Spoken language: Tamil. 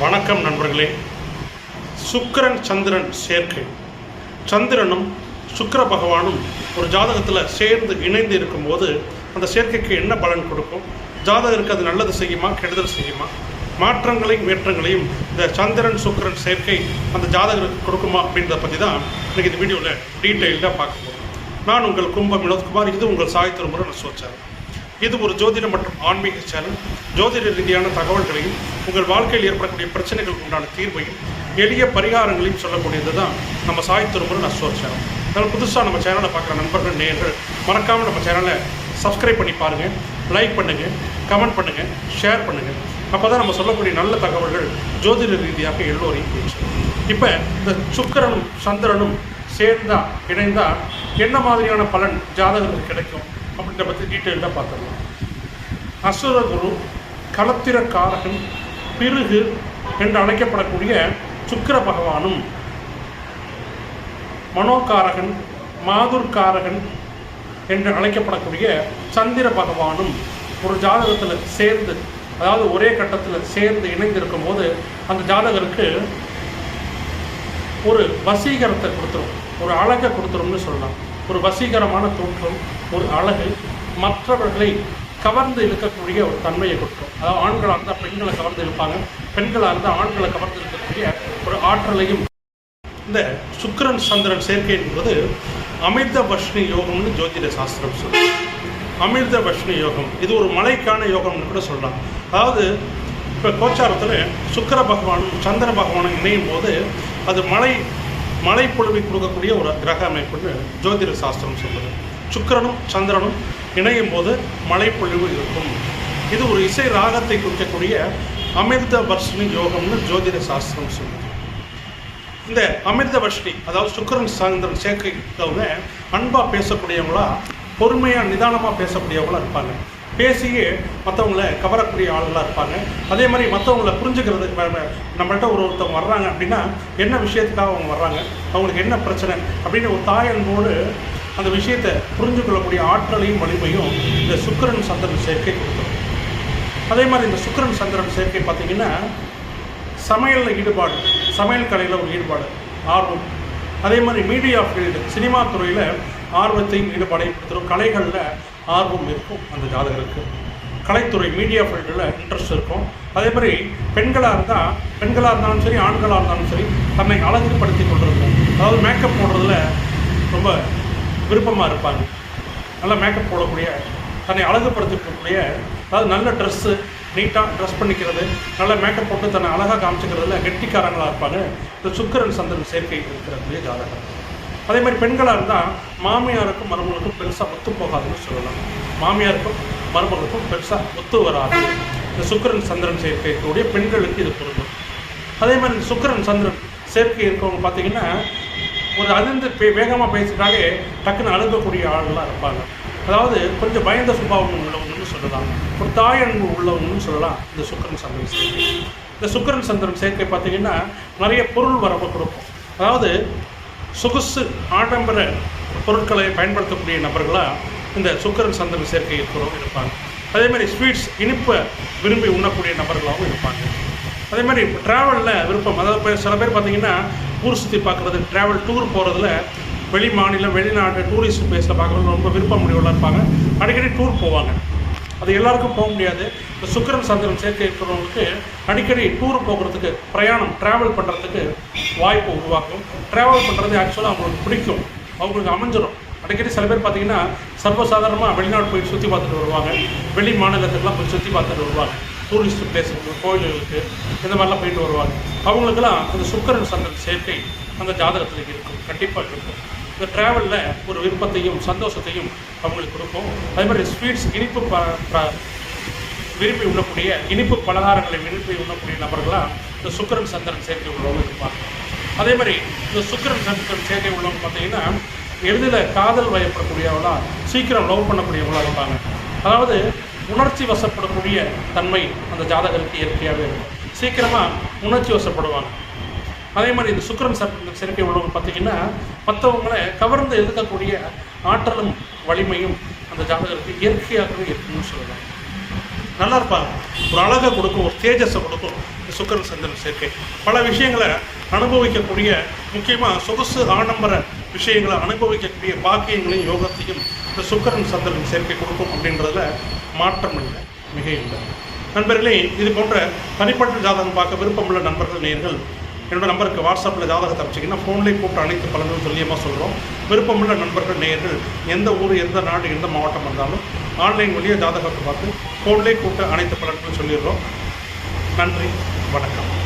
வணக்கம் நண்பர்களே. சுக்கரன் சந்திரன் சேர்க்கை. சந்திரனும் சுக்கர பகவானும் ஒரு ஜாதகத்தில் சேர்ந்து இணைந்து இருக்கும்போது அந்த சேர்க்கைக்கு என்ன பலன் கொடுக்கும்? ஜாதகருக்கு அது நல்லது செய்யுமா கெடுதல் செய்யுமா? மாற்றங்களையும் ஏற்றங்களையும் இந்த சந்திரன் சுக்கரன் சேர்க்கை அந்த ஜாதகருக்கு கொடுக்குமா அப்படின்றத பற்றி தான் இன்றைக்கி இந்த வீடியோவில் டீட்டெயில்டாக பார்க்க போகிறோம் நான் உங்கள் கும்பம் வினோத்குமார் இது உங்கள் சாய் திருமுறை நான் சோச்சார் இது ஒரு ஜோதிடம் மற்றும் ஆன்மீக சேனல். ஜோதிட ரீதியான தகவல்களையும் உங்கள் வாழ்க்கையில் ஏற்படக்கூடிய பிரச்சனைகளுக்கு உண்டான தீர்வையும் எளிய பரிகாரங்களையும் சொல்லக்கூடியது தான் நம்ம சாய் திருமுறை சேனல். அதனால் புதுசாக நம்ம சேனலை பார்க்குற நண்பர்கள் நேர்கள் மறக்காமல் நம்ம சேனலை சப்ஸ்கிரைப் பண்ணி பாருங்கள் லைக் பண்ணுங்கள் கமெண்ட் பண்ணுங்கள் ஷேர் பண்ணுங்கள் அப்போ தான் நம்ம சொல்லக்கூடிய நல்ல தகவல்கள் ஜோதிட ரீதியாக எல்லோரையும் போச்சு இப்போ இந்த சுக்கிரனும் சந்திரனும் சேர்ந்தால் இணைந்தால் என்ன மாதிரியான பலன் ஜாதகத்துக்கு கிடைக்கும்? அப்படின்ற பற்றி டீட்டெயில்டாக பார்த்துடலாம். அசுரகுரு களத்திரக்காரகன் பிருகு என்று அழைக்கப்படக்கூடிய சுக்கிர பகவானும் மனோகாரகன் மாதுர்காரகன் என்று அழைக்கப்படக்கூடிய சந்திர பகவானும் ஒரு ஜாதகத்தில் சேர்ந்து அதாவது ஒரே கட்டத்தில் சேர்ந்து இணைந்திருக்கும் போது அந்த ஜாதகருக்கு ஒரு வசீகரத்தை கொடுத்துரும் ஒரு அழகை கொடுத்துரும்னு சொல்லலாம். ஒரு வசீகரமான தோற்றம் ஒரு அழகு மற்றவர்களை கவர்ந்து இழுக்கக்கூடிய ஒரு தன்மையை கொடுக்கும். அதாவது ஆண்களாக இருந்தால் பெண்களை கவர்ந்து இழுப்பாங்க பெண்களாக இருந்தால் ஆண்களை கவர்ந்து இழுக்கக்கூடிய ஒரு ஆற்றலையும் இந்த சுக்கரன் சந்திரன் சேர்க்கை என்பது அமிர்த வர்ஷ்ணி யோகம்னு ஜோதிட சாஸ்திரம் சொல்லுது. அமிர்த வர்ஷ்ணி யோகம் இது ஒரு மலைக்கான யோகம்னு கூட சொல்லலாம். அதாவது இப்போ கோச்சாரத்தில் சுக்கிர பகவானும் சந்திர பகவானும் இணையும் போது அது மலை மழை பொழிவை கொடுக்கக்கூடிய ஒரு கிரக அமைப்புன்னு ஜோதிட சாஸ்திரம் சொல்லுது. சுக்கரனும் சந்திரனும் இணையும் போது மழை பொழிவு இருக்கும். இது ஒரு இசை ராகத்தை குறிக்கக்கூடிய அமிர்த வர்ஷினி யோகம்னு ஜோதிட சாஸ்திரம் சொல்லுது. இந்த அமிர்த வர்ஷினி அதாவது சுக்கரன் சந்திரன் சேர்க்கைத்தவங்க அன்பாக பேசக்கூடியவங்களா பொறுமையாக நிதானமாக பேசக்கூடியவங்களா இருப்பாங்க. பேசியே மற்றவங்கள கவரக்கூடிய ஆளுகளாக இருப்பாங்க. அதே மாதிரி மற்றவங்கள புரிஞ்சுக்கிறது நம்மள்கிட்ட ஒரு ஒருத்தவங்க வர்றாங்க அப்படின்னா என்ன விஷயத்துக்காக அவங்க வர்றாங்க? அவங்களுக்கு என்ன பிரச்சனை? அப்படின்னு ஒரு தாயன்போடு அந்த விஷயத்தை புரிஞ்சு கொள்ளக்கூடிய ஆற்றலையும் வலிமையும் இந்த சுக்கிரன் சந்திரன் சேர்க்கை கொடுத்துரும் அதே மாதிரி இந்த சுக்கிரன் சந்திரன் சேர்க்கை பார்த்திங்கன்னா சமையலில் ஈடுபாடு சமையல் கலையில் ஒரு ஈடுபாடு ஆர்வம். அதே மாதிரி மீடியா ஃபீல்டு சினிமா துறையில் ஆர்வத்தையும் ஈடுபாடையும் கொடுத்துரும். கலைகளில் ஆர்வம் இருக்கும் அந்த ஜாதகருக்கு. கலைத்துறை மீடியா ஃபீல்டில் இன்ட்ரெஸ்ட் இருக்கும். அதே மாதிரி பெண்களாக இருந்தால் பெண்களாக இருந்தாலும் சரி ஆண்களாக இருந்தாலும் சரி தன்னை அழகுபடுத்தி கொண்டிருக்கும் அதாவது மேக்கப் போடுறதுல ரொம்ப விருப்பமாக இருப்பாங்க. நல்லா மேக்கப் போடக்கூடிய தன்னை அழகுபடுத்திக்கூடிய அதாவது நல்ல ட்ரெஸ்ஸு நீட்டாக ட்ரெஸ் பண்ணிக்கிறது நல்ல மேக்கப் போட்டு தன்னை அழகாக காமிச்சிக்கிறதுல கெட்டிக்காரங்களாக இருப்பாங்க. இந்த சுக்கிரன் சந்திரன் சேர்க்கை இருக்கிறக்கூடிய ஜாதகம். அதே மாதிரி பெண்களாக இருந்தால் மாமியாருக்கும் மருமகளுக்கும் பெருசாக ஒத்து போகாதுன்னு சொல்லலாம். மாமியாருக்கும் மருமகளுக்கும் பெருசாக ஒத்து வராது. இந்த சுக்கரன் சந்திரன் சேர்க்கை இருக்கக்கூடிய பெண்களுக்கு இது பொருந்தும். அதே மாதிரி இந்த சுக்கரன் சந்திரன் சேர்க்கை இருக்கவங்க பார்த்தீங்கன்னா ஒரு அதிர்ந்து பே வேகமாக பேசிட்டாலே டக்குன்னு அழுகக்கூடிய ஆளுகளாக இருப்பாங்க. அதாவது கொஞ்சம் பயந்த சுபாவம் உள்ளவங்கன்னு சொல்லலாம். ஒரு தாயன்பு உள்ளவங்கன்னு சொல்லலாம் இந்த சுக்கிரன் சந்திரன் சேர்க்கை. இந்த சுக்கரன் சந்திரன் சேர்க்கை பார்த்தீங்கன்னா நிறைய பொருள் வரவு கொடுக்கும். அதாவது சொகுசு ஆடம்பர பொருட்களை பயன்படுத்தக்கூடிய நபர்களாக இந்த சுக்கரன் சந்திரன் சேர்க்கை இருக்கிறவங்க இருப்பாங்க அதே மாதிரி ஸ்வீட்ஸ் இனிப்பை விரும்பி உண்ணக்கூடிய நபர்களாகவும் இருப்பாங்க. அதே மாதிரி ட்ராவலில் விருப்பம் அதாவது சில பேர் பார்த்தீங்கன்னா ஊர் சுற்றி பார்க்குறது ட்ராவல் டூர் போகிறதுல வெளி மாநிலம் வெளிநாடு டூரிஸ்ட் பிளேஸில் பார்க்குறது ரொம்ப விருப்பம் முடிவுள்ள இருப்பாங்க. அடிக்கடி டூர் போவாங்க. அது எல்லாருக்கும் போக முடியாது. இப்போ சுக்கிரன் சந்திரன் சேர்க்கை இருக்கிறவங்களுக்கு அடிக்கடி டூர் போகிறதுக்கு பிரயாணம் ட்ராவல் பண்ணுறதுக்கு வாய்ப்பு உருவாக்கும் ட்ராவல் பண்ணுறது ஆக்சுவலாக அவங்களுக்கு பிடிக்கும். அவங்களுக்கு அமைஞ்சிடும் அடிக்கடி சில பேர் பார்த்தீங்கன்னா சர்வசாதாரணமாக வெளிநாடு போய் சுற்றி பார்த்துட்டு வருவாங்க. வெளி மாநிலத்துக்கெல்லாம் போய் சுற்றி பார்த்துட்டு வருவாங்க. டூரிஸ்ட் பிளேஸுக்கு கோயில்களுக்கு இந்த மாதிரிலாம் போயிட்டு வருவாங்க. அவங்களுக்கெல்லாம் அந்த சுக்கிரன் சந்திரன் சேர்க்கை அந்த ஜாதகத்தில் இருக்கும். கண்டிப்பாக இருக்கும். இந்த ட்ராவலில் ஒரு விருப்பத்தையும் சந்தோஷத்தையும் அவங்களுக்கு கொடுக்கும் அதே மாதிரி ஸ்வீட்ஸ் இனிப்பு ப ப- விரும்பி உண்ணக்கூடிய இனிப்பு பலகாரங்களை விரும்பி உண்ணக்கூடிய நபர்களாக இந்த சுக்கரன் சந்திரன் சேர்க்கை உள்ளவங்க இருப்பாங்க. அதே மாதிரி இந்த சுக்கரன் சந்திரன் சேர்க்கை உள்ளவங்க பார்த்தீங்கன்னா எளிதில் காதல் வயப்படக்கூடியவங்களா சீக்கிரம் லவ் பண்ணக்கூடியவங்களாக இருப்பாங்க. அதாவது உணர்ச்சி வசப்படக்கூடிய தன்மை அந்த ஜாதகருக்கு இயற்கையாகவே இருக்கும். சீக்கிரமாக உணர்ச்சி வசப்படுவாங்க. அதே மாதிரி இந்த சுக்கிரன் சந்திரன் சேர்க்கை உள்ளவங்க பார்த்தீங்கன்னா மற்றவங்களை கவர்ந்து எதிர்க்கக்கூடிய ஆற்றலும் வலிமையும் அந்த ஜாதகருக்கு இயற்கையாகவே இருக்குன்னு சொல்லலாம் நல்லா இருப்பாங்க ஒரு அழகை கொடுக்கும் ஒரு தேஜஸை கொடுக்கும் இந்த சுக்கரன் சந்திரன் சேர்க்கை. பல விஷயங்களை அனுபவிக்கக்கூடிய முக்கியமாக சொகுசு ஆடம்பர விஷயங்களை அனுபவிக்கக்கூடிய பாக்கியங்களையும் யோகத்தையும் இந்த சுக்கரன் சந்திரன் சேர்க்கை கொடுக்கும் அப்படின்றதுல மாற்றம் இல்லை மிக இல்லை. நண்பர்களே இது போன்ற தனிப்பட்ட ஜாதகம் பார்க்க விருப்பமுள்ள நண்பர்கள் நேர்கள் என்னோடய நம்பருக்கு வாட்ஸ்அப்பில் ஜாதகத்தை அமைச்சிங்கன்னா ஃபோன்லேயே கூப்பிட்டு அனைத்து பலனும் துல்லியமாக சொல்கிறோம் விருப்பமுள்ள நண்பர்கள் நேயர்கள் எந்த ஊர் எந்த நாடு எந்த மாவட்டம் இருந்தாலும் ஆன்லைன் வழியாக ஜாதகத்தை பார்த்து ஃபோன்லேயே கூப்பிட்டு அனைத்து பலன்களும் சொல்லிடுறோம். நன்றி வணக்கம்.